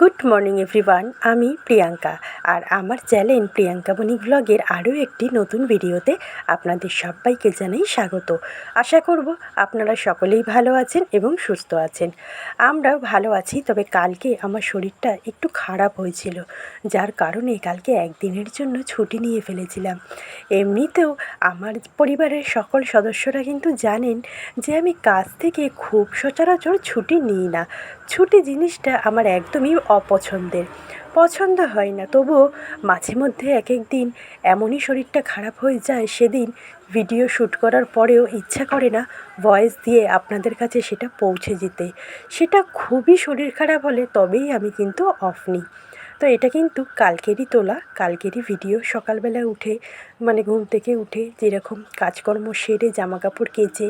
Good morning everyone আমি প্রিয়াঙ্কা। আর আমার channel Priyanka বণিক ব্লগের আরও একটি নতুন ভিডিওতে আপনাদের সবাইকে জানাই স্বাগত। আশা করব আপনারা সকলেই ভালো আছেন এবং সুস্থ আছেন। আমরাও ভালো আছি, তবে কালকে আমার শরীরটা একটু খারাপ হয়েছিল, যার কারণে কালকে একদিনের জন্য ছুটি নিয়ে ফেলেছিলাম। এমনিতেও আমার পরিবারের সকল সদস্যরা কিন্তু জানেন যে আমি কাজ থেকে খুব সচরাচর ছুটি নিই না। ছুটি জিনিসটা আমার একদমই অপছন্দের। পছন্দ হয় না, তবুও মাঝে মধ্যে এক এক দিন এমনই শরীরটা খারাপ হয়ে যায়, সেদিন ভিডিও শ্যুট করার পরেও ইচ্ছা করে না ভয়েস দিয়ে আপনাদের কাছে সেটা পৌঁছে যেতে সেটা খুবই শরীর খারাপ হলে তবেই আমি কিন্তু অফ নিই। তো এটা কিন্তু কালকেরই তোলা, কালকেরই ভিডিও সকালবেলা উঠে মানে ঘুম থেকে উঠে যেরকম কাজকর্ম সেরে জামা কাপড় কেচে,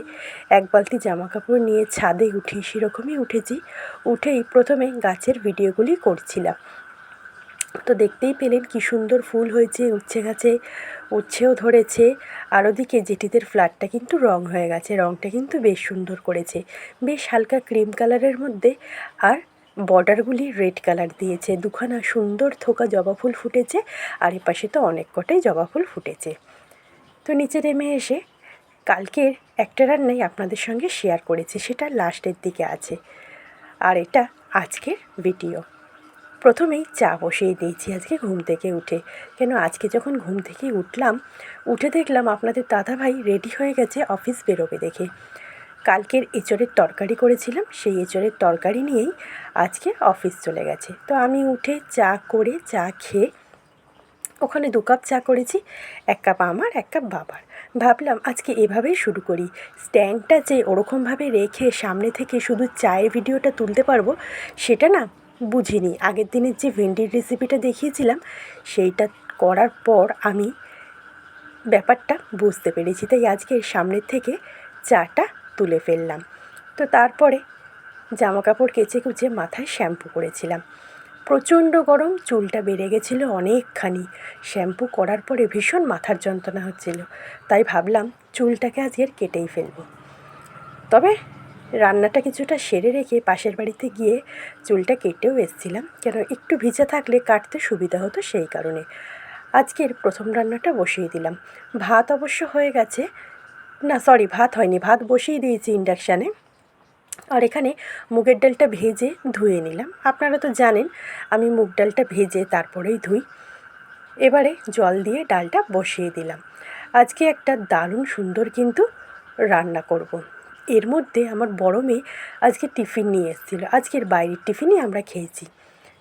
এক বালতি জামা কাপড় নিয়ে ছাদে উঠি সেরকমই উঠেছি। উঠেই প্রথমে গাছের ভিডিওগুলি করছিলাম। তো দেখতেই পেলেন কি সুন্দর ফুল হয়েছে, উচ্ছে গাছে, উচ্ছেও ধরেছে। আর ওদিকে জেঠিদের ফ্ল্যাটটা কিন্তু রং হয়ে গেছে, রংটা কিন্তু বেশ সুন্দর করেছে। বেশ হালকা ক্রিম কালারের মধ্যে। আর বর্ডারগুলি রেড কালার দিয়েছে, দুখানা সুন্দর থোকা জবা ফুল ফুটেছে, আর এপাশে তো অনেক কটাই জবা ফুল ফুটেছে। তো নিচে নেমে এসে কালকের একটা রান্নাই আপনাদের সঙ্গে শেয়ার করেছি, সেটা লাস্টের দিকে আছে। আর এটা আজকের ভিডিও প্রথমেই চা বসিয়ে দিয়েছি আজকে ঘুম থেকে উঠে। কেন আজকে যখন ঘুম থেকে উঠলাম, উঠে দেখলাম আপনাদের দাদাভাই রেডি হয়ে গেছে অফিস বেরোবে দেখে। কালকের এঁচড়ের তরকারি করেছিলাম, সেই এঁচড়ের তরকারি নিয়েই আজকে অফিস চলে গেছে। তো আমি উঠে চা করে, চা খেয়ে ওখানে দু কাপ চা করেছি, এক কাপ আমার, এক কাপ বাবার। ভাবলাম আজকে এভাবেই শুরু করি। স্ট্যান্ডটা যে ওরকমভাবে রেখে সামনে থেকে শুধু চায়ের ভিডিওটা তুলতে পারব, সেটা না বুঝিনি। আগের দিনের যে ভেন্ডির রেসিপিটা দেখিয়েছিলাম, সেইটা করার পর আমি ব্যাপারটা বুঝতে পেরেছি। তাই আজকে সামনের থেকে চাটা তুলে ফেললাম। তো তারপরে জামা কাপড় কেচে কুচে মাথায় শ্যাম্পু করেছিলাম। প্রচণ্ড গরম, চুলটা বেড়ে গেছিল অনেকখানি। শ্যাম্পু করার পরে ভীষণ মাথার যন্ত্রণা হচ্ছিল। তাই ভাবলাম চুলটাকে আজকের কেটেই ফেলব। তবে রান্নাটা কিছুটা সেরে রেখে পাশের বাড়িতে গিয়ে চুলটা কেটেও এসেছিলাম। কেন একটু ভিজা থাকলে কাটতে সুবিধা হতো সেই কারণে। আজকের প্রথম রান্নাটা বসিয়ে দিলাম। ভাত অবশ্য হয়ে গেছে না সরি ভাত হয়নি। ভাত বসিয়ে দিয়েছি ইন্ডাকশানে আর এখানে মুগের ডালটা ভেজে ধুয়ে নিলাম। আপনারা তো জানেন, আমি মুগ ডালটা ভেজে তারপরেই ধুই। এবারে জল দিয়ে ডালটা বসিয়ে দিলাম। আজকে একটা দারুণ সুন্দর কিন্তু রান্না করব। এর মধ্যে আমার বড় মেয়ে আজকে টিফিন নিয়ে এসেছিল। আজকের বাইরের টিফিনই আমরা খেয়েছি।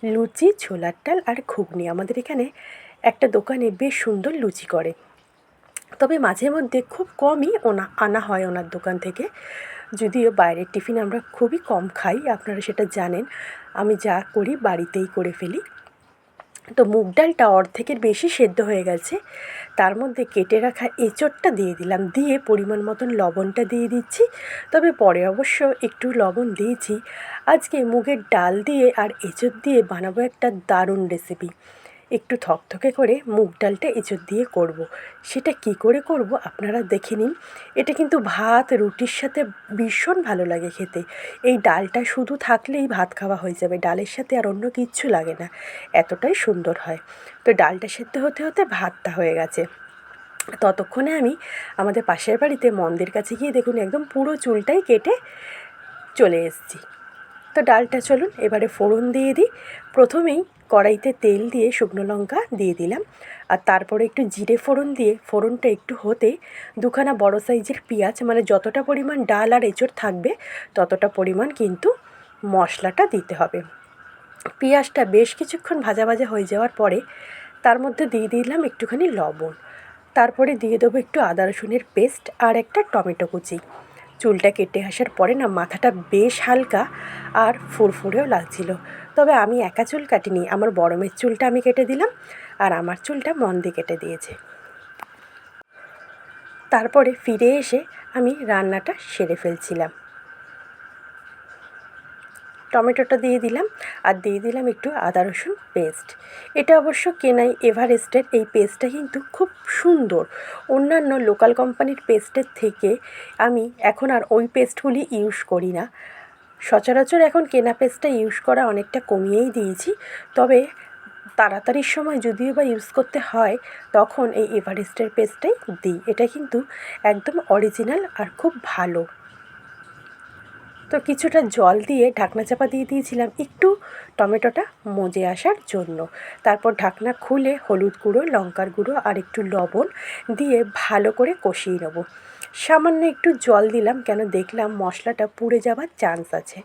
লুচি, ছোলার ডাল আর ঘুগনি। আমাদের এখানে একটা দোকানে বেশ সুন্দর লুচি করে। তবে মাঝে মধ্যে খুব কমই ওনা, আনা হয় ওনার দোকান থেকে। যদিও বাইরের টিফিন আমরা খুবই কম খাই, আপনারা সেটা জানেন। আমি যা করি বাড়িতেই করে ফেলি। তো মুগ ডালটা অর্ধেকের বেশি সেদ্ধ হয়ে গেছে। তার মধ্যে কেটে রাখা এঁচড়টা দিয়ে দিলাম। দিয়ে পরিমাণ মতন লবণটা দিয়ে দিচ্ছি। তবে পরে অবশ্য একটু লবণ দিয়েছি। আজকে মুগের ডাল দিয়ে আর এঁচড় দিয়ে বানাবো একটা দারুণ রেসিপি একটু থকথকে করে মুগ ডালটা এঁচড় দিয়ে করব। সেটা কি করে করব আপনারা দেখে নিন। এটা কিন্তু ভাত, রুটির সাথে ভীষণ ভালো লাগে খেতে। এই ডালটা শুধু থাকলেই ভাত খাওয়া হয়ে যাবে, ডালের সাথে আর অন্য কিচ্ছু লাগে না। এতটাই সুন্দর হয়। তো ডালটা সেদ্ধ হতে হতে ভাতটা হয়ে গেছে। ততক্ষণে আমি আমাদের পাশের বাড়িতে মন্দির কাছে গিয়ে দেখুন একদম পুরো চুলটাই কেটে চলে এসেছি। তো ডালটা চলুন, এবারে ফোড়ন দিয়ে দিই। প্রথমেই কড়াইতে তেল দিয়ে শুকনো লঙ্কা দিয়ে দিলাম। আর তারপরে একটু জিরে ফোড়ন দিয়ে, ফোড়নটা একটু হতে দুখানা বড় সাইজের পেঁয়াজ মানে যতটা পরিমাণ ডাল আর এঁচড় থাকবে, ততটা পরিমাণ কিন্তু মশলাটা দিতে হবে। পেঁয়াজটা বেশ কিছুক্ষণ ভাজা ভাজা হয়ে যাওয়ার পরে তার মধ্যে দিয়ে দিলাম একটুখানি লবণ। তারপরে দিয়ে দেবো একটু আদা রসুনের পেস্ট আর একটা টমেটো কুচি। চুলটা কেটে আসার পরে না মাথাটা বেশ হালকা আর ফুরফুরেও লাগছিল। তবে আমি একা চুল কাটিনি, আমার বড় মেয়ের চুলটা আমি কেটে দিলাম আর আমার চুলটা মন দিয়ে কেটে দিয়েছে। তারপরে ফিরে এসে আমি রান্নাটা সেরে ফেলছিলাম। টমেটোটা দিয়ে দিলাম আর দিয়ে দিলাম একটু আদা রসুন পেস্ট। এটা অবশ্য কেনাই এভারেস্টের, এই পেস্টটা কিন্তু খুব সুন্দর। অন্যান্য লোকাল কোম্পানির পেস্টের থেকে আমি এখন আর ওই পেস্টগুলি ইউজ করি না। সচরাচর এখন কেনা পেস্টটা ইউজ করা অনেকটা কমিয়েই দিয়েছি, তবে তাড়াতাড়ির সময় যদিও বা ইউজ করতে হয়, তখন এই এভারেস্টের পেস্টটাই দিই। এটা কিন্তু একদম অরিজিনাল আর খুব ভালো। তো কিছুটা জল দিয়ে ঢাকনা চাপা দিয়ে দিয়েছিলাম একটু টমেটোটা মজে আসার জন্য। তারপর ঢাকনা খুলে হলুদ গুঁড়ো, লঙ্কার গুঁড়ো আর একটু লবণ দিয়ে ভালো করে কষিয়ে নেব। সামান্য একটু জল দিলাম কেন দেখলাম মশলাটা পুড়ে যাওয়ার চান্স আছে।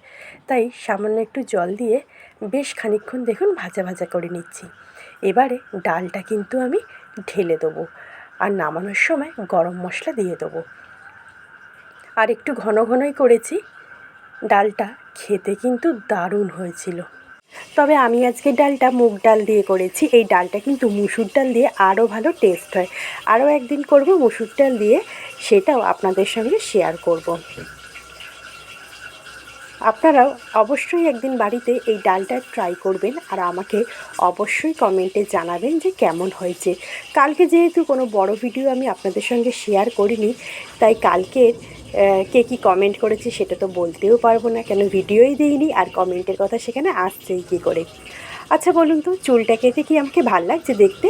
তাই সামান্য একটু জল দিয়ে বেশ খানিকক্ষণ দেখুন ভাজা ভাজা করে নিচ্ছি। এবারে ডালটা কিন্তু আমি ঢেলে দেবো আর নামানোর সময় গরম মশলা দিয়ে দেবো। আর একটু ঘন ঘনই করেছি ডালটা খেতে কিন্তু দারুণ হয়েছিল। তবে আমি আজকে ডালটা মুগ ডাল দিয়ে করেছি। এই ডালটা কিন্তু মুসুর ডাল দিয়ে আরও ভালো টেস্ট হয়। আরও একদিন করব মুসুর ডাল দিয়ে, সেটাও আপনাদের সঙ্গে শেয়ার করব। আপনারাও অবশ্যই একদিন বাড়িতে এই ডালটা ট্রাই করবেন আর আমাকে অবশ্যই কমেন্টে জানাবেন যে কেমন হয়েছে। কালকে যেহেতু কোনো বড় ভিডিও আমি আপনাদের সঙ্গে শেয়ার করিনি, তাই কালকের কে কী কমেন্ট করেছে সেটা তো বলতেও পারব না, কেন ভিডিওই দিইনি আর কমেন্টের কথা সেখানে আসছেই কী করে। আচ্ছা বলুন তো, চুলটা কেটে কি আমাকে ভালো লাগছে দেখতে?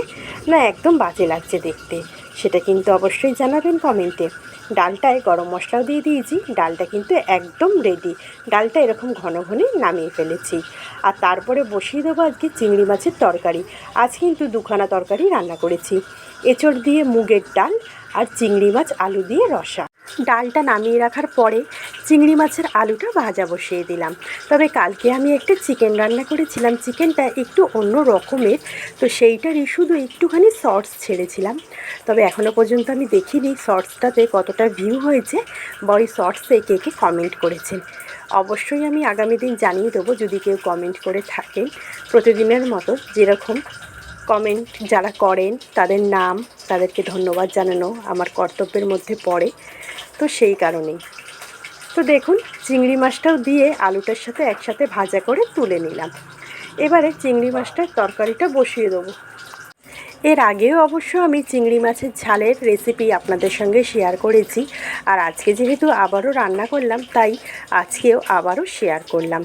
না একদম বাজে লাগছে দেখতে, সেটা কিন্তু অবশ্যই জানাবেন কমেন্টে ডালটায় গরম মশলাও দিয়ে দিয়েছি। ডালটা কিন্তু একদম রেডি ডালটা এরকম ঘন ঘনই নামিয়ে ফেলেছি। আর তারপরে বসিয়ে দেবো আজকে চিংড়ি মাছের তরকারি। আজ কিন্তু দুখানা তরকারি রান্না করেছি। এঁচড় দিয়ে মুগের ডাল আর চিংড়ি মাছ আলু দিয়ে রসা। ডালটা নামিয়ে রাখার পরে চিংড়ি মাছের আলুটা ভাজা বসিয়ে দিলাম। তবে কালকে আমি একটা চিকেন রান্না করেছিলাম। চিকেনটা একটু অন্য রকমের, তো সেইটারই শুধু একটুখানি শর্টস ছেড়েছিলাম। তবে এখনও পর্যন্ত আমি দেখিনি শর্টসটাতে কতটা ভিউ হয়েছে। বা ওই শর্টসে কে কে কমেন্ট করেছেন। অবশ্যই আমি আগামী দিন জানিয়ে দেবো, যদি কেউ কমেন্ট করে থাকেন। প্রতিদিনের মতো যেরকম কমেন্ট যারা করেন, তাদের নাম, তাদেরকে ধন্যবাদ জানানো আমার কর্তব্যের মধ্যে পড়ে। তো সেই কারণেই। তো দেখুন, চিংড়ি মাছটাও দিয়ে আলুটার সাথে একসাথে ভাজা করে তুলে নিলাম। এবারে চিংড়ি মাছটার তরকারিটা বসিয়ে দেবো। এর আগেও অবশ্য আমি চিংড়ি মাছের ঝালের রেসিপি আপনাদের সঙ্গে শেয়ার করেছি। আর আজকে যেহেতু আবারও রান্না করলাম, তাই আজকেও আবারও শেয়ার করলাম।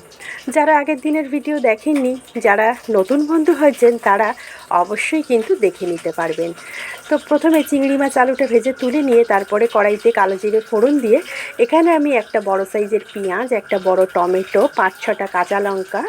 যারা আগের দিনের ভিডিও দেখেননি, যারা নতুন বন্ধু হয়েছেন, তারা অবশ্যই কিন্তু দেখে নিতে পারবেন। তো প্রথমে চিংড়ি মাছ আলুটা ভেজে তুলে নিয়ে তারপরে কড়াইতে কালো জিরে ফোড়ন দিয়ে এখানে আমি একটা বড় সাইজের পেঁয়াজ, একটা বড় টমেটো, পাঁচ ছটা কাঁচা লঙ্কা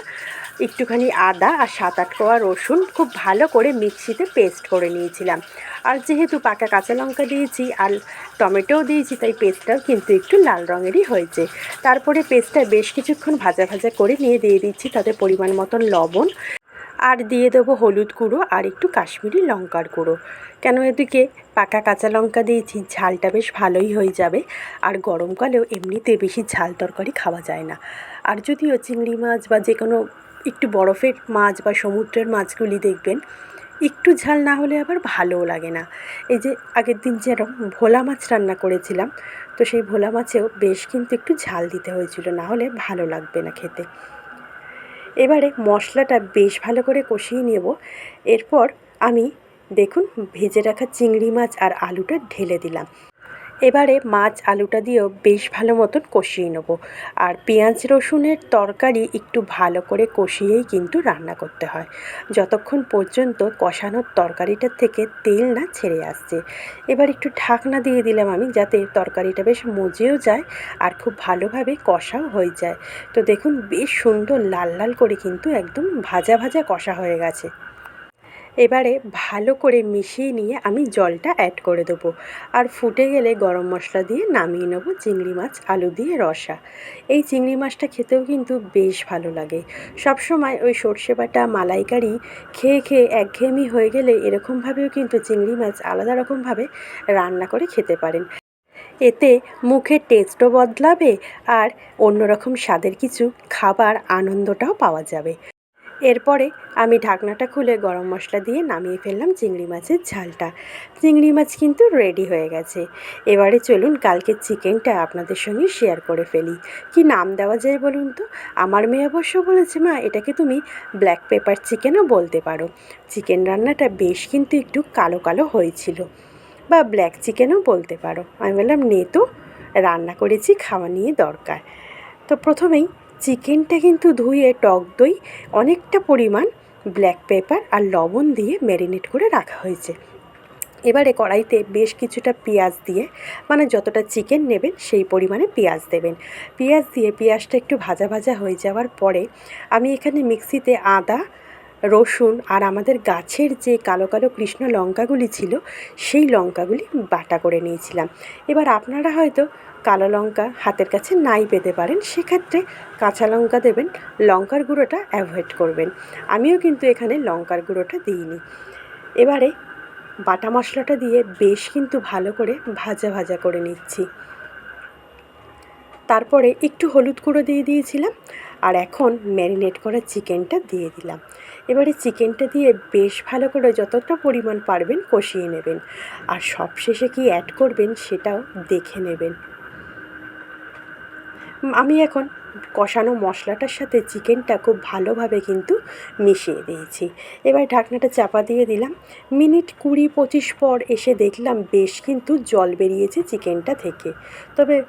একটুখানি আদা আর সাত আট কোয়া রসুন খুব ভালো করে মিক্সিতে পেস্ট করে নিয়েছিলাম। আর যেহেতু পাকা কাঁচা লঙ্কা দিয়েছি আর টমেটোও দিয়েছি, তাই পেস্টটাও কিন্তু একটু লাল রঙেরই হয়েছে। তারপরে পেস্টটা বেশ কিছুক্ষণ ভাজা ভাজা করে নিয়ে দিয়ে দিচ্ছি, তাতে পরিমাণ মতন লবণ। আর দিয়ে দেবো হলুদ গুঁড়ো আর একটু কাশ্মীরি লঙ্কার গুঁড়ো। কেন এদিকে পাকা কাঁচা লঙ্কা দিয়েছি, ঝালটা বেশ ভালোই হয়ে যাবে। আর গরমকালেও এমনিতে বেশি ঝাল তরকারি খাওয়া যায় না। আর যদিও চিংড়ি মাছ বা যে কোনো একটু বরফের মাছ বা সমুদ্রের মাছগুলি দেখবেন। একটু ঝাল না হলে আবার ভালোও লাগে না। এই যে আগের দিন যেরকম ভোলা মাছ রান্না করেছিলাম, তো সেই ভোলা মাছেও বেশ কিন্তু একটু ঝাল দিতে হয়েছিল, না হলে ভালো লাগবে না খেতে। এবারে মশলাটা বেশ ভালো করে কষিয়ে নেব। এরপর আমি দেখুন ভেজে রাখা চিংড়ি মাছ আর আলুটা ঢেলে দিলাম। এবারে মাছ আলুটা দিয়েও বেশ ভালো মতন কষিয়ে নেব। আর পেঁয়াজ রসুনের তরকারি একটু ভালো করে কষিয়েই কিন্তু রান্না করতে হয়। যতক্ষণ পর্যন্ত কষানোর তরকারিটার থেকে তেল না ছেড়ে আসছে। এবার একটু ঢাকনা দিয়ে দিলাম আমি যাতে তরকারিটা বেশ মজেও যায় আর খুব ভালোভাবে কষাও হয়ে যায়। তো দেখুন, বেশ সুন্দর লাল লাল করে কিন্তু একদম ভাজা ভাজা কষা হয়ে গেছে। এবারে ভালো করে মিশিয়ে নিয়ে আমি জলটা অ্যাড করে দেবো। আর ফুটে গেলে গরম মশলা দিয়ে নামিয়ে নেব চিংড়ি মাছ, আলু দিয়ে রসা। এই চিংড়ি মাছটা খেতেও কিন্তু বেশ ভালো লাগে। সবসময় ওই সর্ষে বাটা মালাইকারি খেয়ে খেয়ে একঘেয়েমি হয়ে গেলে এরকমভাবেও কিন্তু চিংড়ি মাছ আলাদা রকমভাবে রান্না করে খেতে পারেন। এতে মুখের টেস্টও বদলাবে আর অন্যরকম স্বাদের কিছু খাবার আনন্দটাও পাওয়া যাবে। এরপরে আমি ঢাকনাটা খুলে গরম মশলা দিয়ে নামিয়ে ফেললাম চিংড়ি মাছের ঝালটা। চিংড়ি মাছ কিন্তু রেডি হয়ে গেছে। এবারে চলুন কালকের চিকেনটা আপনাদের সঙ্গে শেয়ার করে ফেলি। কি নাম দেওয়া যায় বলুন তো? আমার মেয়ে অবশ্য বলেছে, মা, এটাকে তুমি ব্ল্যাক পেপার চিকেনও বলতে পারো। চিকেন রান্নাটা বেশ কিন্তু একটু কালো কালো হয়েছিল। বা ব্ল্যাক চিকেনও বলতে পারো। আমি বললাম, নে তো, রান্না করেছি, খাওয়া নিয়ে দরকার। তো প্রথমেই চিকেনটা কিন্তু ধুয়ে টক দই, অনেকটা পরিমাণ ব্ল্যাক পেপার আর লবণ দিয়ে ম্যারিনেট করে রাখা হয়েছে। এবারে কড়াইতে বেশ কিছুটা পেঁয়াজ দিয়ে মানে যতটা চিকেন নেবেন সেই পরিমাণে পেঁয়াজ দেবেন। পেঁয়াজ দিয়ে পেঁয়াজটা একটু ভাজা ভাজা হয়ে যাওয়ার পরে আমি এখানে মিক্সিতে আদা, রসুন আর আমাদের গাছের যে কালো কালো কৃষ্ণ লঙ্কাগুলি ছিল, সেই লঙ্কাগুলি বাটা করে নিয়েছিলাম। এবার আপনারা হয়তো কালো লঙ্কা হাতের কাছে নাই পেতে পারেন, সেক্ষেত্রে কাঁচা লঙ্কা দেবেন, লঙ্কার গুঁড়োটা অ্যাভয়েড করবেন। আমিও কিন্তু এখানে লঙ্কার গুঁড়োটা দিইনি। এবারে বাটা মশলাটা দিয়ে বেশ কিন্তু ভালো করে ভাজা ভাজা করে নিচ্ছি। তারপরে একটু হলুদ গুঁড়ো দিয়ে দিয়েছিলাম, আর এখন ম্যারিনেট করা চিকেনটা দিয়ে দিলাম। এবারে চিকেনটা দিয়ে বেশ ভালো করে যতটা পরিমাণ পারবেন কষিয়ে নেবেন। আর সবশেষে কি অ্যাড করবেন সেটাও দেখে নেবেন। আমি এখন কষানো মশলাটার সাথে চিকেনটা খুব ভালোভাবে কিন্তু মিশিয়ে দিয়েছি। এবার ঢাকনাটা চাপা দিয়ে দিলাম। মিনিট কুড়ি পঁচিশ পর এসে দেখলাম বেশ কিন্তু জল বেরিয়েছে চিকেনটা থেকে। তবে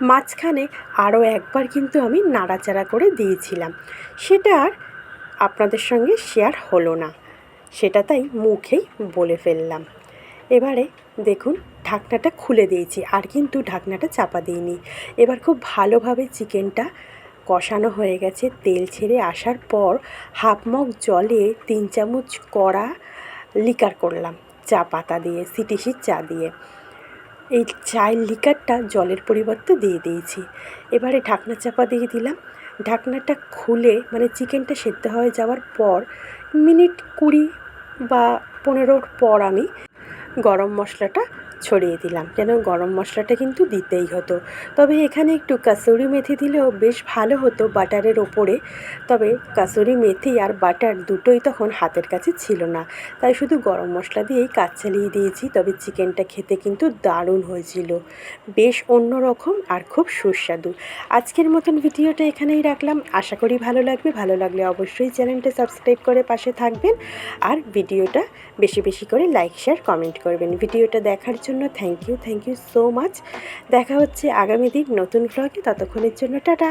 মাঝখানে আরও একবার কিন্তু আমি নাড়াচাড়া করে দিয়েছিলাম। সেটা আর আপনাদের সঙ্গে শেয়ার হলো না। সেটা তাই মুখেই বলে ফেললাম। এবারে দেখুন ঢাকনাটা খুলে দিয়েছি, আর কিন্তু ঢাকনাটা চাপা দিইনি। এবার খুব ভালোভাবে চিকেনটা কষানো হয়ে গেছে। তেল ছেড়ে আসার পর হাফ মগ জলে তিন চামচ কড়া লিকার করলাম, চা পাতা দিয়ে, সিটিসির চা দিয়ে। এই চায়ের লিকারটা জলের পরিবর্তে দিয়ে দিয়েছি। এবারে ঢাকনা চাপা দিয়ে দিলাম। ঢাকনাটা খুলে মানে চিকেনটা সেদ্ধ হয়ে যাওয়ার পর মিনিট কুড়ি বা পনেরোর পর আমি গরম মশলাটা ছড়িয়ে দিলাম। যেন গরম মশলাটা কিন্তু দিতেই হতো। তবে এখানে একটু কাসুরি মেথি দিলেও বেশ ভালো হতো বাটারের ওপরে। তবে কাসুরি মেথি আর বাটার দুটোই তখন হাতের কাছে ছিল না। তাই শুধু গরম মশলা দিয়েই কাজ চালিয়ে দিয়েছি, তবে চিকেনটা খেতে কিন্তু দারুণ হয়েছিল। বেশ অন্যরকম আর খুব সুস্বাদু। আজকের মতন ভিডিওটা এখানেই রাখলাম। আশা করি ভালো লাগবে। ভালো লাগলে অবশ্যই চ্যানেলটা সাবস্ক্রাইব করে পাশে থাকবেন। আর ভিডিওটা বেশি বেশি করে লাইক, শেয়ার, কমেন্ট করবেন। ভিডিওটা দেখার জন্য thank you thank you so much দেখা হচ্ছে আগামী দিন নতুন ব্লগে ততক্ষণের জন্য টাটা।